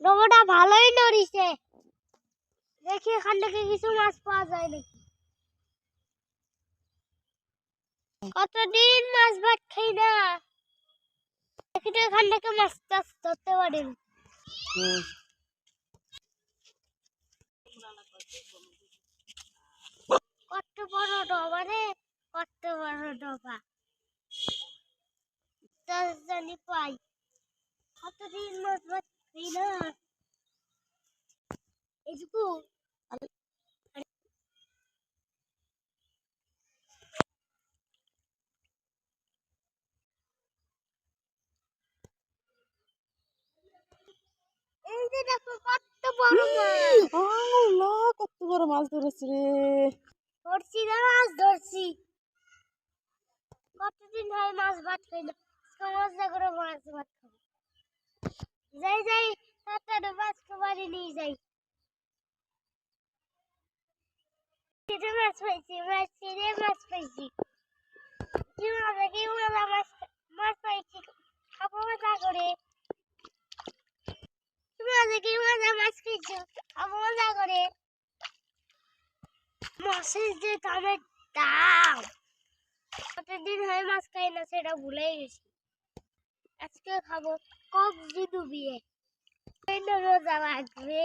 ডোবাটা ভালোই নড়িছে। দেখি এখান থেকে কিছু মাছ পাওয়া যায় নাকি? কতদিন মাছ ভাত খাই না। দেখি তো এখান থেকে মাছ টাছ ধরতে পারি কত বড় ডবা রে, কত বড় ডবা। জানি পাই। কতদিন মাছ ভাত খাই না। এই কত বড় মাছ। কত বড় মাছ ধরেছে রে। ধরছি না মাছ ধরছি। কতদিন হয় মাছ ভাত খাই না করে মাছ ভাত খাব। যাই যাই তাড়াতাড়ি মাছ খাবারই নিয়ে যাই। ছিঁড়ে মাছ পাইছি মাছ ছিঁড়ে মাছ পাইছি কি মজা কি মজা মাছ মাছ পাইছি খাব মজা করে কি মজা কি মজা মাছ খাইছি খাব মজা করে মাছের যে দামের দাম কতদিন হয় মাছ খাই না সেটা ভুলেই গেছি আজকে খাব কবজি ডুবিয়ে মজা লাগবে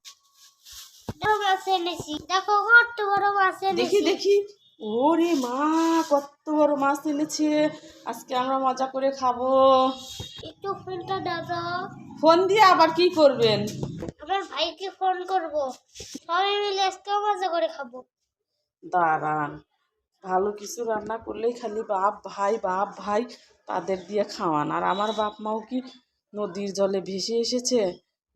দেখো মাছ এনেছি দেখো কত বড় মাছ দেখি দেখি। ওরে মা কত বড় মাছ এনেছে। আজকে আমরা মজা করে খাব। একটু ফোনটা দাদা ফোন দিয়ে আবার কি করবেন? আমার ভাইকে ফোন করব। সবাই মিলে আজকে মজা করে খাব। দাঁড়ান। ভালো কিছু রান্না করলেই খালি বাপ ভাই বাপ ভাই তাদের দিয়ে খাওয়ান। আর আমার বাপ মাও কি নদীর জলে ভেসে এসেছে?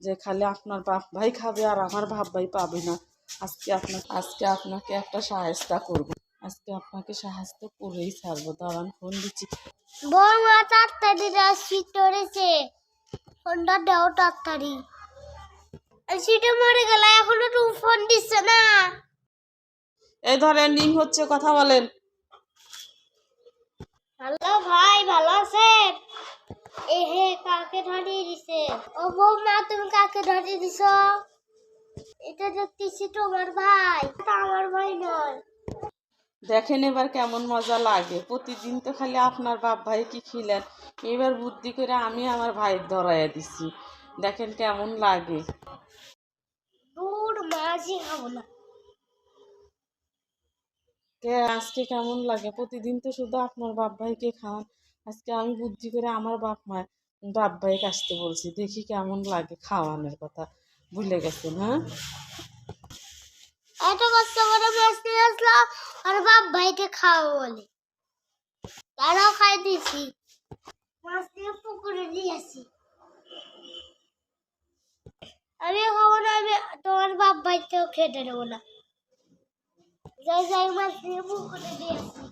যে খালি আপনার বাপ ভাই খাবে আর আমার বাপ ভাই পাবে না। আজকে আপনার আজকে আপনাকে একটা সাহায্য করব। আজকে আপনাকে সাহায্য করেই ছাড়বো। দাঁড়ান ফোন দিচ্ছি। বৌমা তাড়াতাড়ি রাশি ধরেছে ফোনটা দাও তাড়াতাড়ি। সিটে মরে গেল এখনও তুমি ফোন দিচ্ছে না। এই ধরেন রিং হচ্ছে কথা বলেন। হ্যালো ভাই ভালো আছেন? এ হে কাকে ধরিয়ে দিছে? ও বৌমা তুমি কাকে ধরিয়ে দিছ? এটা দেখতেছি তোমার ভাই। এটা আমার ভাই নয়। দেখেন এবার কেমন মজা লাগে। প্রতিদিন তো খালি আপনার বাপ ভাই কি খিলেন। এবার বুদ্ধি করে আমি আমার ভাইয়ের ধরাইয়া দিছি। দেখেন কেমন লাগে। দূর মাঝি খাব না। আজকে কেমন লাগে? প্রতিদিন তো শুধু আপনার বাপ ভাইকে খাওয়ান আজকে আমি বুদ্ধি করে আমার বাপ মা, বাপ ভাইকে আসতে বলছি, দেখি কেমন লাগে খাওয়ানোর কথা। ভুলে গেছেন হ্যাঁ? এত কষ্ট করে নিয়ে আসলো, আর বাপ ভাইকে খাওয়া বলে। তারাও খাই দিয়েছি। মাছ নিয়ে পুকুরে দিয়ে আসি। আমি খাব না, আমি তোমার বাপ ভাইকেও খেতে দেবো না। যাই যাই, মাছ নিয়ে পুকুরে দিয়ে আসি।